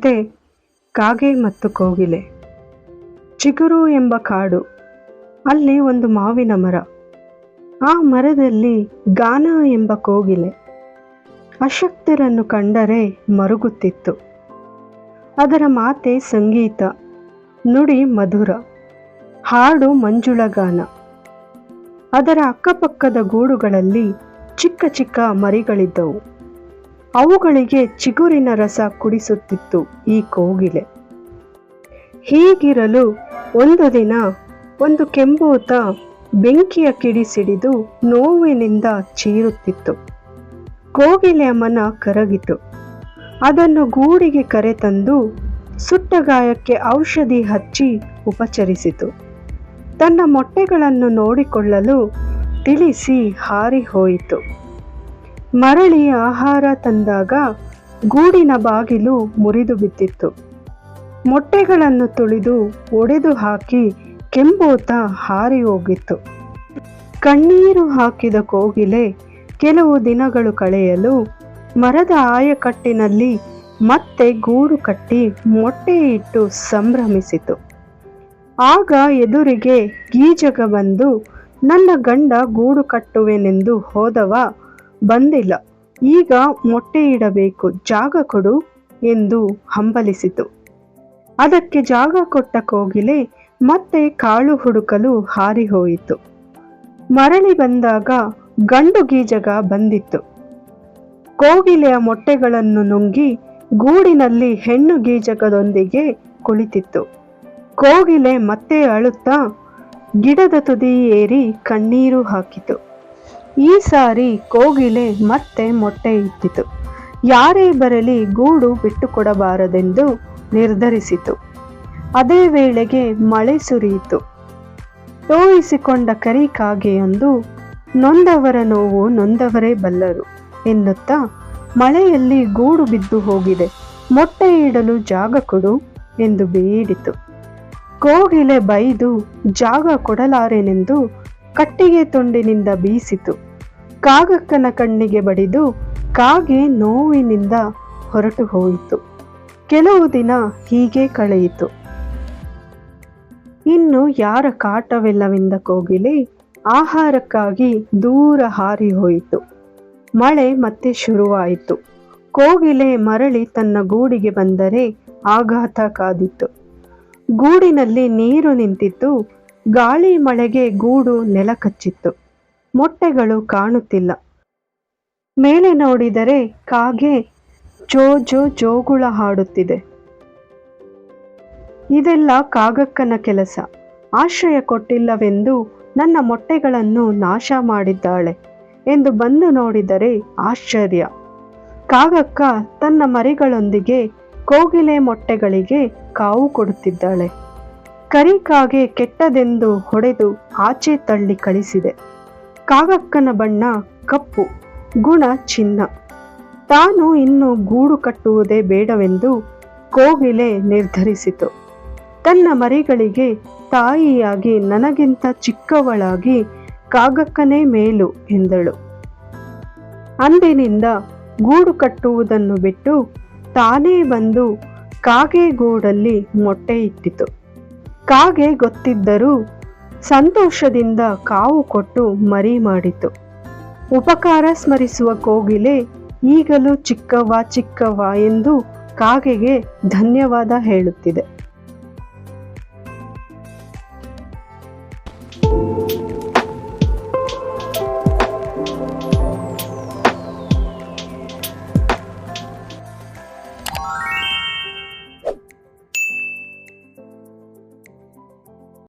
ಕತೆ ಕಾಗೆ ಮತ್ತು ಕೋಗಿಲೆ. ಚಿಗುರು ಎಂಬ ಕಾಡು. ಅಲ್ಲಿ ಒಂದು ಮಾವಿನ ಮರ. ಆ ಮರದಲ್ಲಿ ಗಾನ ಎಂಬ ಕೋಗಿಲೆ. ಅಶಕ್ತರನ್ನು ಕಂಡರೆ ಮರುಗುತ್ತಿತ್ತು. ಅದರ ಮಾತೆ ಸಂಗೀತ, ನುಡಿ ಮಧುರ, ಹಾಡು ಮಂಜುಳಗಾನ ಅದರ ಅಕ್ಕಪಕ್ಕದ ಗೂಡುಗಳಲ್ಲಿ ಚಿಕ್ಕ ಚಿಕ್ಕ ಮರಿಗಳಿದ್ದವು. ಅವುಗಳಿಗೆ ಚಿಗುರಿನ ರಸ ಕುಡಿಸುತ್ತಿತ್ತು ಈ ಕೋಗಿಲೆ. ಹೀಗಿರಲು ಒಂದು ದಿನ ಒಂದು ಕೆಂಬೂತ ಬೆಂಕಿಯ ಕಿಡಿ ಸಿಡಿದು ನೋವಿನಿಂದ ಚೀರುತ್ತಿತ್ತು. ಕೋಗಿಲೆಯ ಮನ ಕರಗಿತು. ಅದನ್ನು ಗೂಡಿಗೆ ಕರೆತಂದು ಸುಟ್ಟ ಗಾಯಕ್ಕೆ ಔಷಧಿ ಹಚ್ಚಿ ಉಪಚರಿಸಿತು. ತನ್ನ ಮೊಟ್ಟೆಗಳನ್ನು ನೋಡಿಕೊಳ್ಳಲು ತಿಳಿಸಿ ಹಾರಿ ಹೋಯಿತು. ಮರಳಿ ಆಹಾರ ತಂದಾಗ ಗೂಡಿನ ಬಾಗಿಲು ಮುರಿದು ಬಿದ್ದಿತ್ತು. ಮೊಟ್ಟೆಗಳನ್ನು ತುಳಿದು ಒಡೆದು ಹಾಕಿ ಕೆಂಬೋತ ಹಾರಿ ಹೋಗಿತ್ತು. ಕಣ್ಣೀರು ಹಾಕಿದ ಕೋಗಿಲೆ ಕೆಲವು ದಿನಗಳು ಕಳೆಯಲು ಮರದ ಆಯಕಟ್ಟಿನಲ್ಲಿ ಮತ್ತೆ ಗೂಡು ಕಟ್ಟಿ ಮೊಟ್ಟೆ ಇಟ್ಟು ಸಂಭ್ರಮಿಸಿತು. ಆಗ ಎದುರಿಗೆ ಗೀಜಗ ಬಂದು, ನನ್ನ ಗಂಡ ಗೂಡು ಕಟ್ಟುವೆನೆಂದು ಹೋದವ ಬಂದಿಲ್ಲ. ಈಗ ಮೊಟ್ಟೆ ಇಡಬೇಕು, ಜಾಗ ಕೊಡು ಎಂದು ಹಂಬಲಿಸಿತು. ಅದಕ್ಕೆ ಜಾಗ ಕೊಟ್ಟ ಕೋಗಿಲೆ ಮತ್ತೆ ಕಾಳು ಹುಡುಕಲು ಹಾರಿ ಹೋಯಿತು ಮರಳಿ ಬಂದಾಗ ಗಂಡು ಗೀಜಗ ಬಂದಿತ್ತು. ಕೋಗಿಲೆಯ ಮೊಟ್ಟೆಗಳನ್ನು ನುಂಗಿ ಗೂಡಿನಲ್ಲಿ ಹೆಣ್ಣು ಗೀಜಕದೊಂದಿಗೆ ಕುಳಿತಿತ್ತು. ಕೋಗಿಲೆ ಮತ್ತೆ ಅಳುತ್ತಾ ಗಿಡದ ತುದಿ ಏರಿ ಕಣ್ಣೀರು ಹಾಕಿತು. ಈ ಸಾರಿ ಕೋಗಿಲೆ ಮತ್ತೆ ಮೊಟ್ಟೆ ಇಟ್ಟಿತು. ಯಾರೇ ಬರಲಿ ಗೂಡು ಬಿಟ್ಟುಕೊಡಬಾರದೆಂದು ನಿರ್ಧರಿಸಿತು. ಅದೇ ವೇಳೆಗೆ ಮಳೆ ಸುರಿಯಿತು. ತೋಯಿಸಿಕೊಂಡ ಕರಿ ಕಾಗೆಯೊಂದು ನೊಂದವರ ನೋವು ನೊಂದವರೇ ಬಲ್ಲರು ಎನ್ನುತ್ತಾ ಮಳೆಯಲ್ಲಿ ಗೂಡು ಬಿದ್ದು ಹೋಗಿದೆ. ಮೊಟ್ಟೆ ಇಡಲು ಜಾಗ ಕೊಡು ಎಂದು ಬೇಡಿತು. ಕೋಗಿಲೆ ಬೈದು, ಜಾಗ ಕೊಡಲಾರೆನೆಂದು ಕಟ್ಟಿಗೆ ತುಂಡಿನಿಂದ ಬೀಸಿತು. ಕಾಗಕ್ಕನ ಕಣ್ಣಿಗೆ ಬಡಿದು ಕಾಗೆ ನೋವಿನಿಂದ ಹೊರಟು ಹೋಯಿತು. ಕೆಲವು ದಿನ ಹೀಗೆ ಕಳೆಯಿತು. ಇನ್ನು ಯಾರ ಕಾಟವಿಲ್ಲವೆಂದ ಕೋಗಿಲೆ ಆಹಾರಕ್ಕಾಗಿ ದೂರ ಹಾರಿ ಹೋಯಿತು. ಮಳೆ ಮತ್ತೆ ಶುರುವಾಯಿತು. ಕೋಗಿಲೆ ಮರಳಿ ತನ್ನ ಗೂಡಿಗೆ ಬಂದರೆ ಆಘಾತ ಕಾದಿತ್ತು. ಗೂಡಿನಲ್ಲಿ ನೀರು ನಿಂತಿತ್ತು. ಗಾಳಿ ಮಳೆಗೆ ಗೂಡು ನೆಲ ಕಚ್ಚಿತ್ತು ಮೊಟ್ಟೆಗಳು ಕಾಣುತ್ತಿಲ್ಲ. ಮೇಲೆ ನೋಡಿದರೆ ಕಾಗೆ ಜೋ ಜೋ ಜೋಗುಳ ಹಾಡುತ್ತಿದೆ. ಇದೆಲ್ಲ ಕಾಗಕ್ಕನ ಕೆಲಸ. ಆಶ್ರಯ ಕೊಟ್ಟಿಲ್ಲವೆಂದು ನನ್ನ ಮೊಟ್ಟೆಗಳನ್ನು ನಾಶ ಮಾಡಿದ್ದಾಳೆ ಎಂದು ಬಂದು ನೋಡಿದರೆ ಆಶ್ಚರ್ಯ. ಕಾಗಕ್ಕ ತನ್ನ ಮರಿಗಳೊಂದಿಗೆ ಕೋಗಿಲೆ ಮೊಟ್ಟೆಗಳಿಗೆ ಕಾವು ಕೊಡುತ್ತಿದ್ದಾಳೆ. ಕರಿಕಾಗೆ ಕೆಟ್ಟದೆಂದು ಹೊಡೆದು ಆಚೆ ತಳ್ಳಿ ಕಳಿಸಿದೆ. ಕಾಗಕ್ಕನ ಬಣ್ಣ ಕಪ್ಪು, ಗುಣ ಚಿನ್ನ. ತಾನು ಇನ್ನು ಗೂಡು ಕಟ್ಟುವುದೇ ಬೇಡವೆಂದು ಕೋಗಿಲೆ ನಿರ್ಧರಿಸಿತು. ತನ್ನ ಮರಿಗಳಿಗೆ ತಾಯಿಯಾಗಿ ನನಗಿಂತ ಚಿಕ್ಕವಳಾಗಿ ಕಾಗಕ್ಕನೇ ಮೇಲು ಎಂದಳು. ಅಂದಿನಿಂದ ಗೂಡು ಕಟ್ಟುವುದನ್ನು ಬಿಟ್ಟು ತಾನೇ ಬಂದು ಕಾಗೆ ಗೂಡಲ್ಲಿ ಮೊಟ್ಟೆ ಇಟ್ಟಿತು ಕಾಗೆ ಗೊತ್ತಿದ್ದರೂ ಸಂತೋಷದಿಂದ ಕಾವು ಕೊಟ್ಟು ಮರಿ ಮಾಡಿತು. ಉಪಕಾರ ಸ್ಮರಿಸುವ ಕೋಗಿಲೆ ಈಗಲೂ ಚಿಕ್ಕವ ಚಿಕ್ಕವ ಎಂದು ಕಾಗೆಗೆ ಧನ್ಯವಾದ ಹೇಳುತ್ತಿದೆ.